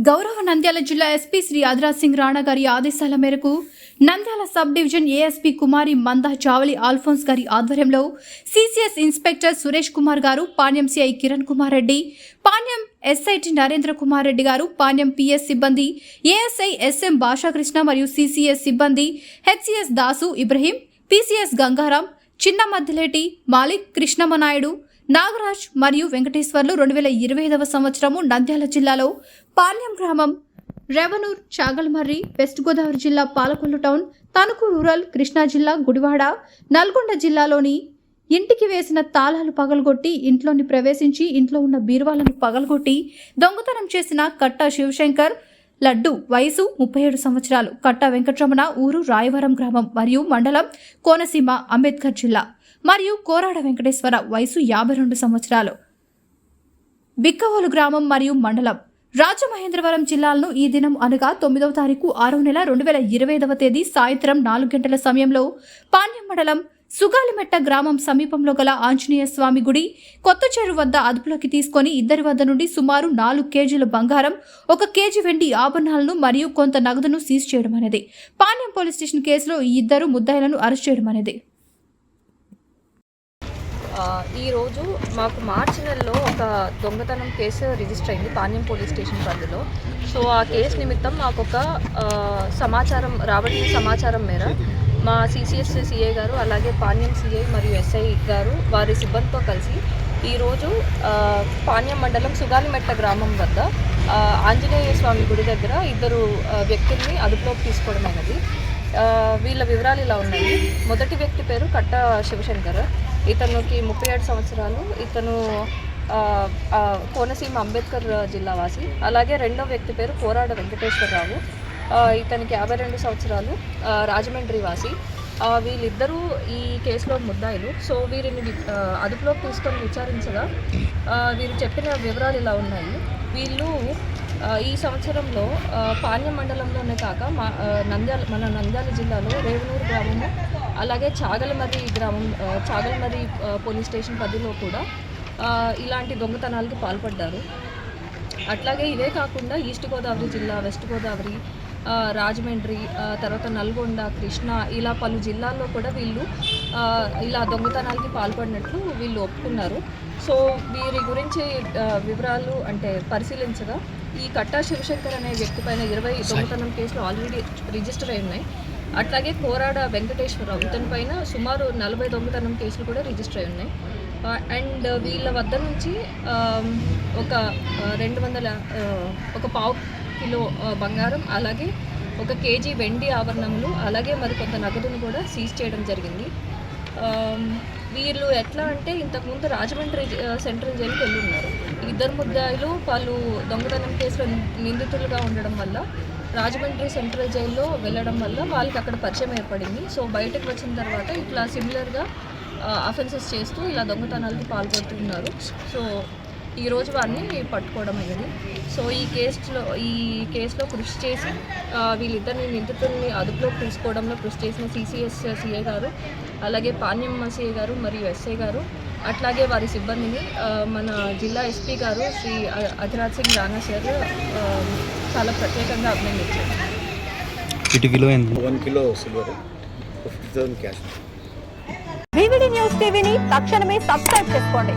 గౌరవ నంద్యాల జిల్లా ఎస్పీ శ్రీ ఆదిరాజ్ సింగ్ రాణా గారి ఆదేశాల మేరకు నంద్యాల సబ్ డివిజన్ ఏఎస్పీ కుమారి మందా చావలి ఆల్ఫోన్స్ గారి ఆధ్వర్యంలో CCS inspector Suresh Kumar garu Panyam CI Kiran Kumar Reddy Panyam SIT Narendra Kumar Reddy garu Panyam PS సిబ్బంది ఏఎస్ఐ ఎస్ఎం భాషాకృష్ణ మరియు సిసిఎస్ సిబ్బంది హెచ్సిఎస్ దాసు ఇబ్రహీం పిసిఎస్ గంగారాం చిన్న మద్దిలేటి మాలిక్ కృష్ణమనాయుడు నాగరాజ్ మరియు వెంకటేశ్వర్లు రెండు వేల ఇరవై ఐదవ సంవత్సరము నంద్యాల జిల్లాలో పాల్యం గ్రామం రెవనూర్ చాగల్మర్రి వెస్ట్ గోదావరి జిల్లా పాలకొల్లు టౌన్ తణుకు రూరల్ కృష్ణా జిల్లా గుడివాడ నల్గొండ జిల్లాలోని ఇంటికి వేసిన తాళాలు పగలగొట్టి ఇంట్లోని ప్రవేశించి ఇంట్లో ఉన్న బీరువాలను పగలగొట్టి దొంగతనం చేసిన కట్ట శివశంకర్ లడ్డు వయసు ముప్పై ఏడు సంవత్సరాలు. కట్ట వెంకటరమణ ఊరు రాయవరం గ్రామం మరియు మండలం కోనసీమ అంబేద్కర్ జిల్లా. మరియు కోరాడ వెంకటేశ్వర వయసు యాభై రెండు సంవత్సరాలు. బిక్కవోలు గ్రామం మరియు మండలం. రాజమహేంద్రవరం జిల్లాలను ఈ దినం అనగా తొమ్మిదవ తారీఖు ఆరో నెల రెండు వేల ఇరవై ఐదవ తేదీ సాయంత్రం నాలుగు గంటల సమయంలో పాణ్యం మండలం సుగాలిమెట్ట గ్రామం సమీపంలో గల ఆంజనేయ స్వామి గుడి కొత్త చెరువు వద్ద అదుపులోకి తీసుకొని ఇద్దరి వద్ద నుండి సుమారు నాలుగు కేజీల బంగారం ఒక కేజీ వెండి ఆభరణాలను మరియు కొంత నగదును సీజ్ చేయడం అనేది. పాణ్యం పోలీస్ స్టేషన్ కేసులో ఈ ఇద్దరు ముద్దాయిలను అరెస్ట్ చేయడం అనేది. ఈరోజు మాకు మార్చి నెలలో ఒక దొంగతనం కేసు రిజిస్టర్ అయింది పాణ్యం పోలీస్ స్టేషన్ పరిధిలో. సో ఆ కేసు నిమిత్తం మాకు ఒక సమాచారం రాబడిన సమాచారం మేర మా సిసిఎస్ సిఐ గారు అలాగే పాణ్యం సిఐ మరియు ఎస్ఐ గారు వారి సిబ్బందితో కలిసి ఈరోజు పాణ్యం మండలం సుగాలిమెట్ట గ్రామం వద్ద ఆంజనేయ స్వామి గుడి దగ్గర ఇద్దరు వ్యక్తుల్ని అదుపులోకి తీసుకోవడమైనది ఆ, వీళ్ళ వివరాలు ఇలా ఉన్నాయి. మొదటి వ్యక్తి పేరు కట్ట శివశంకర్. ఇతనికి ముప్పై ఏడు సంవత్సరాలు. ఇతను కోనసీమ అంబేద్కర్ జిల్లా వాసి. అలాగే రెండో వ్యక్తి పేరు కోరాడ వెంకటేశ్వరరావు. ఇతనికి యాభై రెండు సంవత్సరాలు రాజమండ్రి వాసి. వీళ్ళిద్దరూ ఈ కేసులో ముద్దాయిలు. సో వీరిని అదుపులోకి తీసుకొని విచారించగా వీరు చెప్పిన వివరాలు ఇలా ఉన్నాయి. వీళ్ళు ఈ సంవత్సరంలో ఆ, మండలంలోనే కాక మా నంద్యాల మన నంద్యాల జిల్లాలో రేవనూరు గ్రామము అలాగే చాగలమర్రి గ్రామం చాగలమర్రి పోలీస్ స్టేషన్ పరిధిలో కూడా ఇలాంటి దొంగతనాలకు పాల్పడ్డారు. అట్లాగే ఇవే కాకుండా ఈస్ట్ గోదావరి జిల్లా వెస్ట్ గోదావరి రాజమండ్రి తర్వాత నల్గొండ కృష్ణా ఇలా పలు జిల్లాల్లో కూడా వీళ్ళు ఇలా దొంగతనాలకి పాల్పడినట్లు వీళ్ళు ఒప్పుకున్నారు. సో వీరి గురించి వివరాలు అంటే పరిశీలించగా ఈ కట్టా శివశంకర్ అనే వ్యక్తి పైన ఇరవై దొంగతనం కేసులు ఆల్రెడీ రిజిస్టర్ అయి ఉన్నాయి అట్లాగే కోరాడ వెంకటేశ్వరరావు ఇతని పైన సుమారు నలభై దొంగతనం కేసులు కూడా రిజిస్టర్ అయి ఉన్నాయి అండ్ వీళ్ళ వద్ద నుంచి ఒక రెండు వందల ఒక పావు కిలో బంగారం అలాగే ఒక కేజీ వెండి ఆభరణములు అలాగే మరి కొంత నగదును కూడా సీజ్ చేయడం జరిగింది. వీళ్ళు ఎట్లా అంటే ఇంతకుముందు రాజమండ్రి సెంట్రల్ జైలుకి వెళ్ళి ఉన్నారు ఇద్దరు ముద్దాయిలు వాళ్ళు దొంగతనం కేసులో నిందితులుగా ఉండడం వల్ల రాజమండ్రి సెంట్రల్ జైల్లో వెళ్ళడం వల్ల వాళ్ళకి అక్కడ పరిచయం ఏర్పడింది. సో బయటకు వచ్చిన తర్వాత ఇట్లా సిమిలర్గా అఫెన్సెస్ చేస్తూ ఇలా దొంగతనాలకు పాల్పడుతున్నారు. సో ఈ రోజు వారిని పట్టుకోవడం అయ్యింది. సో ఈ కేసులో ఈ కేసులో కృషి చేసి వీళ్ళిద్దరిని నిందితుల్ని అదుపులోకి తీసుకోవడంలో కృషి చేసిన సిసిఎస్ సిఐ గారు అలాగే పాణ్యం సిఐ గారు మరియు ఎస్ఐ గారు అట్లాగే వారి సిబ్బందిని మన జిల్లా ఎస్పీ గారు శ్రీ అధిరాజ్ సింగ్ రాణా సార్ చాలా ప్రత్యేకంగా అభినందించారు. One kilo silver fifty thousand cash. VVD news టీవీని తక్షణమే సబ్స్క్రైబ్ చేసుకోండి.